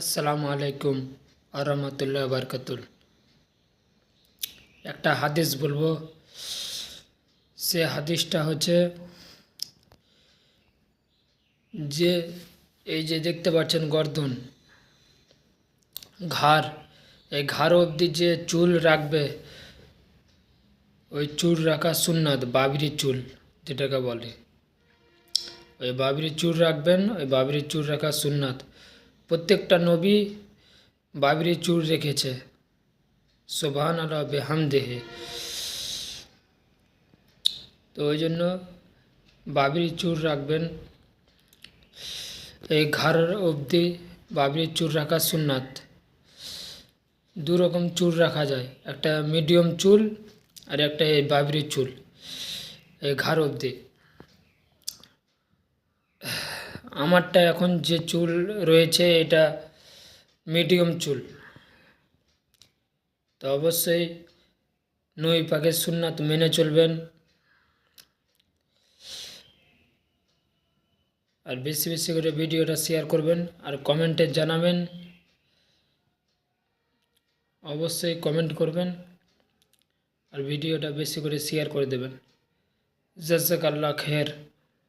আসসালামু আলাইকুম আরহামতুল্লাহ বারকাতুল একটা হাদিস বলব। সে হাদিসটা হচ্ছে যে, এই যে দেখতে পাচ্ছেন গর্দন, ঘাড়, এই ঘাড় অবধি যে চুল রাখবে, ওই চুল রাখা সুন্নাত বাবরি চুল যেটাকে বলে। ওই বাবরি চুল রাখবেন, ওই বাবরি চুল রাখা সুন্নাত। প্রত্যেকটা নবী বাবরি চুর রেখেছে। সোভান আলা বেহাম দেহে তো ওই জন্য বাবরি চুল রাখবেন। এই ঘাড় অবধি বাবরি চুল রাখা সুন্নাত। দু রকম চুল রাখা যায়। একটা মিডিয়াম চুল আর একটা এই বাবরি চুল। এই ঘাড় অবধি। আমারটা এখন যে চুল রয়েছে, এটা মিডিয়াম চুল। তো অবশ্যই নই পাকের সুন্নাত মেনে চলবেন। আর বেশি বেশি করে ভিডিওটা শেয়ার করবেন আর কমেন্টে জানাবেন। অবশ্যই কমেন্ট করবেন আর ভিডিওটা বেশি করে শেয়ার করে দেবেন। জাজাক আল্লাহ খের